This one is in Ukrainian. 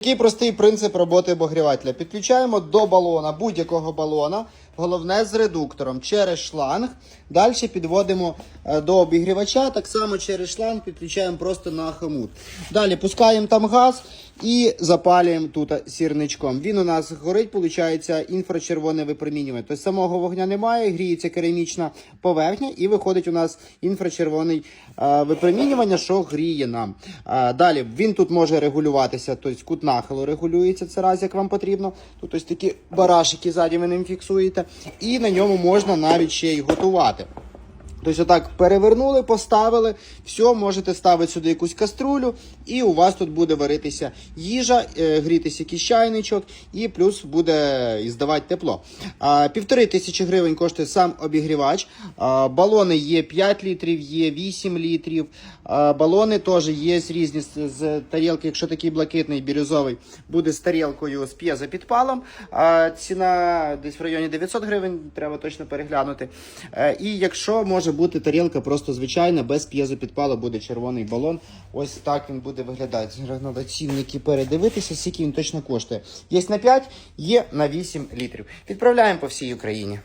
Такий простий принцип роботи обогрівателя. Підключаємо до балона, будь-якого балона, головне з редуктором через шланг. Далі підводимо е, до обігрівача, так само через шланг підключаємо просто на хомут. Далі пускаємо там газ і запалюємо тут сірничком. Він у нас горить, виходить, інфрачервоне випромінювання. Тобто самого вогня немає, гріється керамічна поверхня і виходить у нас інфрачервоний е, випромінювання, що гріє нам. Е, далі він тут може регулюватися, тобто кут нахилу регулюється це раз, як вам потрібно. Тут ось такі барашики ззаді ви ним фіксуєте. І на ньому можна навіть ще й готувати. Тобто, отак перевернули, поставили, все, можете ставити сюди якусь каструлю, і у вас тут буде варитися їжа, е, грітися якийсь чайничок, і плюс буде здавати тепло. Півтори тисячі гривень коштує сам обігрівач. Балони є 5 літрів, є 8 літрів. Балони теж є різні з, тарілки, якщо такий блакитний бірюзовий, буде з тарілкою з п'єзопідпалом. Ціна десь в районі 900 гривень, треба точно переглянути. Е, І якщо може бути тарілка просто звичайна, без п'єзопідпалу, буде червоний балон. Ось так він буде виглядати. Зараз треба цінники передивитися, скільки він точно коштує. Є на 5, є на 8 літрів. Відправляємо по всій Україні.